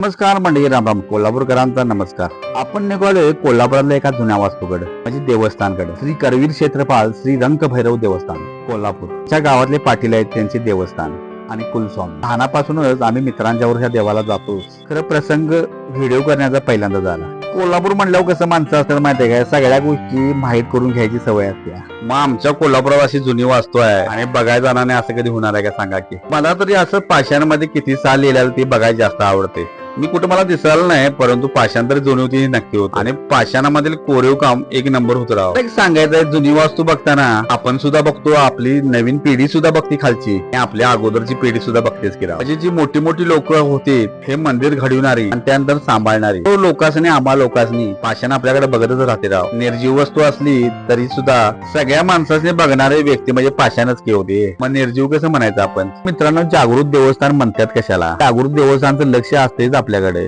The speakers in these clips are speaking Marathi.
नमस्कार मंडळी रामराम कोल्हापूरकरांचा नमस्कार. आपण निघालोय कोल्हापुरातल्या एका जुन्या वास्तूकडे म्हणजे देवस्थानकडे. श्री करवीर क्षेत्रपाल श्री रंग भैरव देवस्थान कोल्हापूर. च्या गावातले पाटील आहेत त्यांचे देवस्थान आणि कुलस्वामी. लहानापासूनच आम्ही मित्रांच्यावर ह्या देवाला जातो. खरं प्रसंग व्हिडिओ करण्याचा पहिल्यांदा झाला. कोल्हापूर म्हणल्यावर कसं माणसं असतात माहितीये का? सगळ्या गोष्टी माहीत करून घ्यायची सवय असते. मग आमच्या कोल्हापुरात अशी जुनी वास्तू आहे. आणि बघायला जाणार नाही असं कधी होणार आहे का सांगा की. मला तरी असं पाषाणमध्ये किती साल लिहिलेलं ते बघायला जास्त आवडते. मी कुठं मला दिसायला नाही परंतु पाषाण तर जुनी होती हे नक्की होत. आणि पाषाणामधील कोरीव काम एक नंबर होत राव. एक सांगायचंय जुनी वास्तू बघताना आपण सुद्धा बघतो आपली नवीन पिढी सुद्धा बघते खालची. आपल्या अगोदरची पिढी सुद्धा बघतेच की राव. म्हणजे जी मोठी मोठी लोक होते हे मंदिर घडविणारी आणि त्यानंतर सांभाळणारी. तो लोकांनी आम्हा लोकांनी पाषाण आपल्याकडे बघतच राहते राव. निर्जीव वस्तू असली तरी सुद्धा सगळ्या माणसाने बघणारे व्यक्ती म्हणजे पाषाणच की होते. मग निर्जीव कसं म्हणायचं आपण? मित्रांनो जागृत देवस्थान म्हणतात कशाला? जागृत देवस्थानचं लक्ष असतेच आपल्याकडे.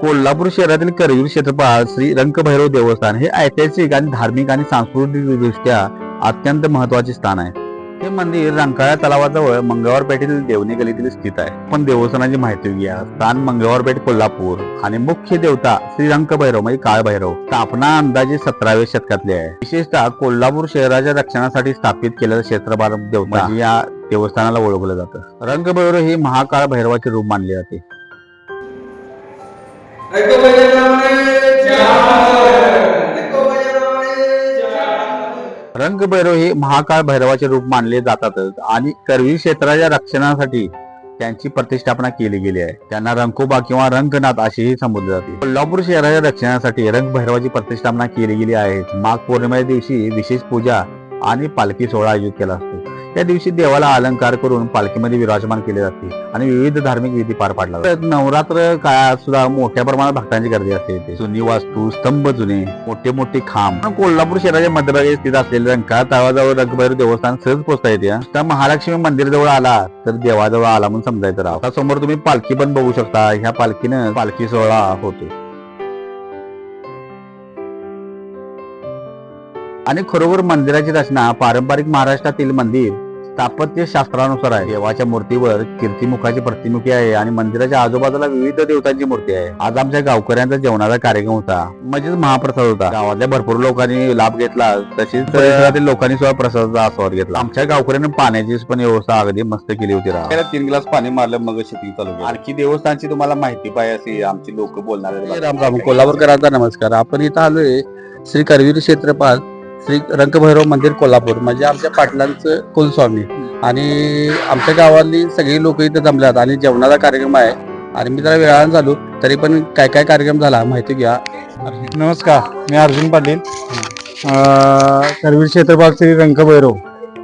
कोल्हापूर शहरातील करवीर क्षेत्रपाल श्री रंकभैरव देवस्थान हे ऐतिहासिक आणि धार्मिक आणि सांस्कृतिक दृष्ट्या अत्यंत महत्त्वाचे स्थान आहे. हे मंदिर रंकाळा तलावाजवळ मंगळवार पेठेतील देवणी गलीतील स्थित आहे. पण देवस्थानाची माहिती घ्या स्थान मंगळवार पेठ कोल्हापूर आणि मुख्य देवता श्री रंकभैरव म्हणजे काळभैरव. स्थापना अंदाजे सतराव्या शतकातली आहे. विशेषतः कोल्हापूर शहराच्या रक्षणासाठी स्थापित केलेलं क्षेत्रपाल देवता म्हणजे या देवस्थानाला ओळखलं जातं. रंगभैरव हे महाकाळ भैरवाचे रूप मानले जाते. रंगभैरव हे महाकाळ भैरवाचे रूप मानले जातातच आणि करवी क्षेत्राच्या रक्षणासाठी त्यांची प्रतिष्ठापना केली गेली आहे. त्यांना रंकोबा किंवा रंगनाथ असेही संबोधले जाते. कोल्हापूर शहराच्या रक्षणासाठी रंग भैरवाची प्रतिष्ठापना केली गेली आहे. माघ पौर्णिमे दिवशी विशेष पूजा आणि पालखी सोहळा आयोजित केला असतो त्या दिवशी देवाला अलंकार करून पालखीमध्ये विराजमान केले जाते आणि विविध धार्मिक विधी पार पाडला जातात. नवरात्र काळात सुद्धा मोठ्या प्रमाणात भक्तांची गर्दी असते. इथे. जुनी वास्तू स्तंभ जुने मोठे मोठे खांब. कोल्हापूर शहराच्या मध्यभागी स्थित असलेले रंकाळा तळाजवळ रंगभैरव देवस्थान सहज पोहोचता येते त्या महालक्ष्मी मंदिर जवळ आला तर देवाजवळ आला म्हणून समजायचं राव. समोर तुम्ही पालखी पण बघू शकता. ह्या पालखीनं पालखी सोहळा होतो आणि खरोखर मंदिराची रचना पारंपरिक महाराष्ट्रातील मंदिर स्थापत्य शास्त्रानुसार आहे. देवाच्या मूर्तीवर कीर्तिमुखाची प्रतिमुखी आहे आणि मंदिराच्या आजूबाजूला विविध देवतांची मूर्ती आहे. आज आमच्या गावकऱ्यांचा जेवणाचा कार्यक्रम होता. म्हणजेच महाप्रसाद होता. गावातल्या भरपूर लोकांनी लाभ घेतला. तसेच परिसरातील लोकांनी सुद्धा प्रसादाचा आस्वाद घेतला. आमच्या गावकऱ्यांनी पाण्याची पण व्यवस्था अगदी मस्त केली होती. त्याला तीन ग्लास पाणी मारलं मग शेती चालू. आणखी देवस्थानची तुम्हाला माहिती पाहिजे अशी आमची लोक बोलणार कोल्हापूरकरांचा नमस्कार. आपण इथं आलोय श्री करवीर क्षेत्रपाल श्री रंगभैरव मंदिर कोल्हापूर म्हणजे आमच्या पाटलांचं कुलस्वामी. आणि आमच्या गावातली सगळी लोक इथं जमल्यात आणि जेवणाचा कार्यक्रम आहे. आणि मी जरा वेळानं झालो तरी पण काय काय कार्यक्रम झाला माहिती घ्या. नमस्कार मी अर्जुन पाटील. अं, करवीर क्षेत्रपाल श्री रंगभैरव.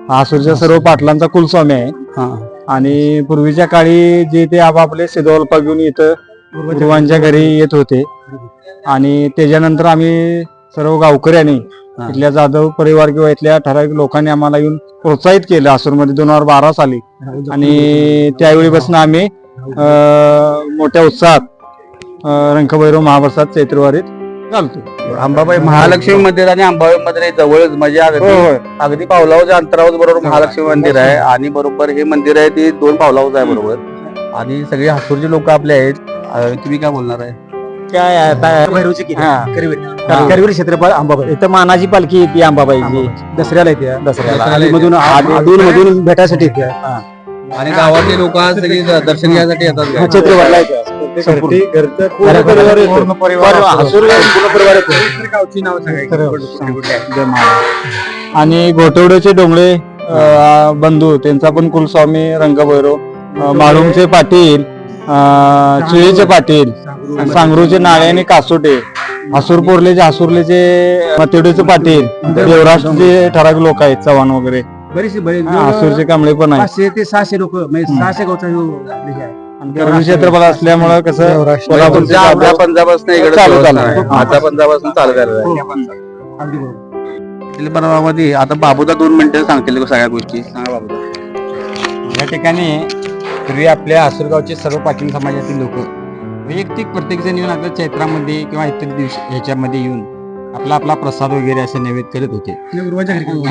हा आसूरच्या सर्व पाटलांचा कुलस्वामी आहे. हा. आणि पूर्वीच्या काळी जे ते आपापले सिद्धोल्पा घेऊन इथं गुरुवांच्या घरी येत होते. आणि त्याच्यानंतर आम्ही सर्व गावकऱ्यांनी. इथल्या जाधव परिवार किंवा इथल्या ठराविक लोकांनी आम्हाला येऊन प्रोत्साहित केलं आसूरमध्ये दोन हजार बारा साली. आणि त्यावेळीपासून आम्ही अं, मोठ्या उत्साहात रंगभैरव महाप्रसाद चैत्रवारीत घालतो. अंबाबाई महालक्ष्मी मंदिर आणि अंबाबाई मंदिर जवळच म्हणजे अगदी पावलावच्या अंतरावर बरोबर महालक्ष्मी मंदिर आहे आणि बरोबर हे मंदिर आहे ते दोन पावलावच आहे बरोबर. आणि सगळे हातूरचे लोक आपले आहेत. तुम्ही काय बोलणार आहे? काय भैरवची हा. करवीर. क्षेत्रपाळ अंबाबाई. इथं मानाची पालखी येते अंबाबाईची. दसऱ्याला येते. दसऱ्याला. मधून मधून भेटायसाठी येते. आणि गावातले लोक सगळी दर्शन घ्यायसाठी येतात हा? क्षेत्रपाळला येते. आणि घोटवड्याचे डोंगळे बंधू त्यांचा पण कुलस्वामी रंगभैरव अं, माळुंगचे पाटील चुळीचे पाटील सांगरूचे नाळे आणि कासोटे हसूर पोरलेचे हसूरलेचे मतेडूचे पाटील देवराष्ट्रचे ठराविक लोक आहेत चव्हाण वगैरे. बरीचशी बरी हा, हसूरचे कांबळे पण आहेत. पाचशे ते सहाशे लोक म्हणजे सहाशे गावचा हे आहे. करवी क्षेत्रफळ असल्यामुळं कसं पंजाबापासून इकडे चालू झालं. पंजाबापासून चालू झालेलं आहे. अगदी बरोबर. अखिल परवामध्ये आता बाबूदा दोन मिनिटं सांगतील सगळ्या गोष्टी? सांगा बाबूदा या ठिकाणी पूर्वी आपल्या आसुरगावचे सर्व पाटील समाजातील लोक वैयक्तिक प्रत्येक जण येऊन आपल्या चैत्रामध्ये किंवा इतर दिवशी ह्याच्यामध्ये येऊन आपला आपला प्रसाद वगैरे असे नैवेद्य करत होते.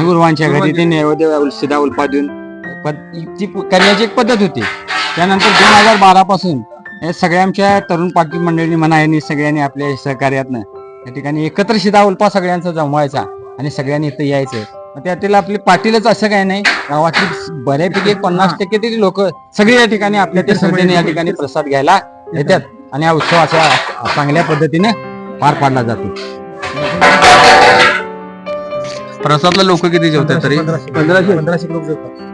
गुरुवांच्या घरी ते नैवेद्य सिधा उल्पा देऊन पद- ती करण्याची एक पद्धत होती. त्यानंतर दोन हजार बारा पासून हे सगळ्या आमच्या तरुण पाटील मंडळींनी म्हणा यांनी सगळ्यांनी आपल्या सहकार्यातनं या ठिकाणी एकत्र शिदा उल्पा सगळ्यांचा जमवायचा आणि सगळ्यांनी इथं यायचं. त्यातील आपली पाटीलच असं काय नाही. गावातली बऱ्यापैकी पन्नास टक्के तरी लोक सगळे या ठिकाणी आपल्या त्या श्रद्धेने या ठिकाणी प्रसाद घ्यायला येतात. आणि हा उत्सव असा चांगल्या पद्धतीने पार पाडला जातो. प्रसादला लोक किती जेवतात तरी? पंधराशे. पंधराशे लोक जेवतात.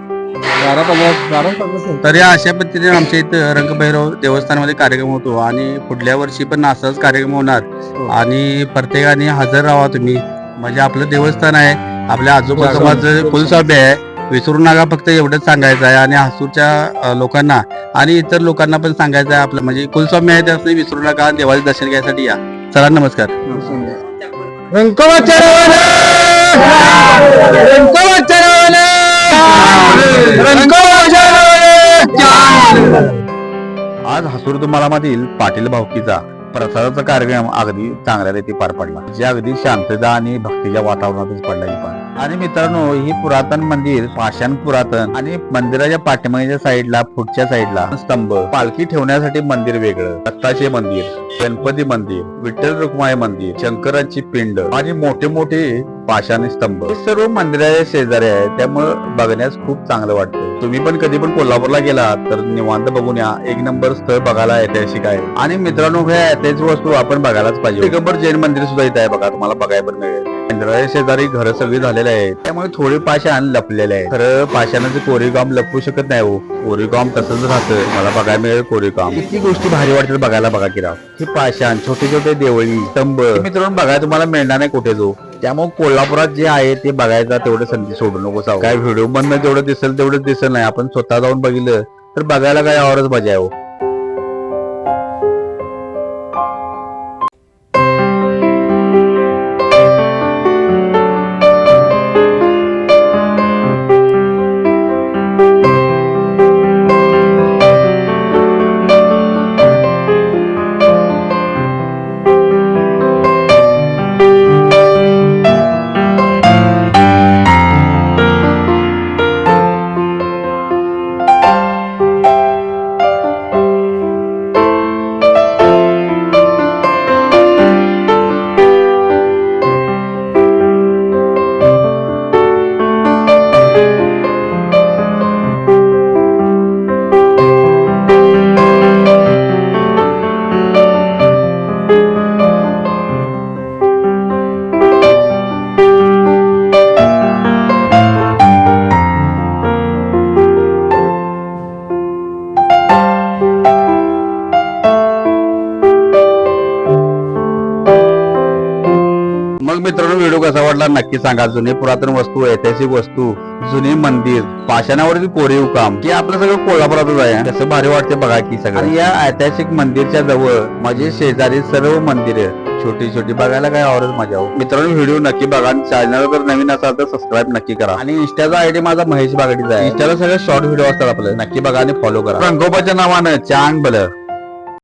तर या अशा पद्धतीने आमच्या इथं रंगभैरव देवस्थानमध्ये कार्यक्रम होतो आणि पुढल्या वर्षी पण असाच कार्यक्रम होणार. आणि प्रत्येकाने हजर राहा तुम्ही. म्हणजे आपलं देवस्थान आहे. आपल्या आजोबा समाजाचं कुलस्वामी आहे विसरू नका फक्त एवढंच सांगायचं आहे. आणि हसूरच्या लोकांना आणि इतर लोकांना पण सांगायचं आहे आपलं. म्हणजे कुलस्वामी आहे त्यासाठी विसरू नका देवाचे दर्शन घ्यायसाठी या. चला नमस्कार. आज हसूर तुम्हाला मधील पाटील भावकीचा प्रसादाचा कार्यक्रम अगदी चांगल्या रीती पार पडला. जे अगदी शांतता आणि भक्तीच्या वातावरणातच पडला ही पार आणि मित्रांनो ही पुरातन मंदिर पाषाण पुरातन आणि मंदिराच्या पाठीमागच्या साईडला पुढच्या साईडला स्तंभ पालखी ठेवण्यासाठी मंदिर वेगळं. दत्ताचे मंदिर गणपती मंदिर विठ्ठल रुक्माई मंदिर शंकराची पिंड आणि मोठे मोठे पाषाणी स्तंभ. हे सर्व मंदिराच्या शेजारी आहे त्यामुळं बघण्यास खूप चांगलं वाटतं. तुम्ही पण कधी पण कोल्हापूरला गेला तर निवांत बघून या. एक नंबर स्थळ बघायला ऐतिहासिक आहे. आणि मित्रांनो हे ऐतिहासिक वस्तू आपण बघायलाच पाहिजे. दिगंबर जैन मंदिर सुद्धा इथे आहे बघा तुम्हाला बघायला पण मिळेल. मंदिराच्या शेजारी घर सगळी झालेले आहेत. त्यामुळे थोडे पाषाण लपलेले आहे खरं पाषाणाचं कोरीगाम लपू शकत नाही हो. कोरीगाम तसंच राहतं मला बघायला मिळेल कोरीगाम किती गोष्टी भारी वाटतात बघायला बघा किराव हे पाषाण छोटे छोटे देवळी स्तंभ. मित्रांनो बघायला तुम्हाला मिळणार नाही कुठे जो हो. त्यामुळे कोल्हापुरात जे आहे ते बघायचा तेवढं संधी सोडू नको काय व्हिडिओ मधनं जेवढं दिसेल तेवढं दिसेल नाही. आपण स्वतः जाऊन बघितलं तर बघायला काय आवरच मजा आहे हो. व्हिडिओ कसा वाटला नक्की सांगा. जुने पुरातन वस्तू ऐतिहासिक वस्तू जुने मंदिर पाषाणावरती कोरीव काम. हे आपलं सगळं कोल्हापुरातच आहे. कसं भारी वाटते बघा की सगळं. या ऐतिहासिक मंदिरच्या जवळ माझे शेजारी सर्व मंदिर छोटी छोटी बघायला काय आवडत मजा हो. मित्रांनो व्हिडिओ नक्की बघा. आणि चॅनल जर नवीन असाल तर सबस्क्राईब नक्की करा. आणि इंस्टाचा आयडी माझा महेश बागडीचा आहे. इंस्टाला सगळे शॉर्ट व्हिडिओ असतात आपले. नक्की बघा आणि फॉलो करा. रंगोबाच्या नावानं चांग बलर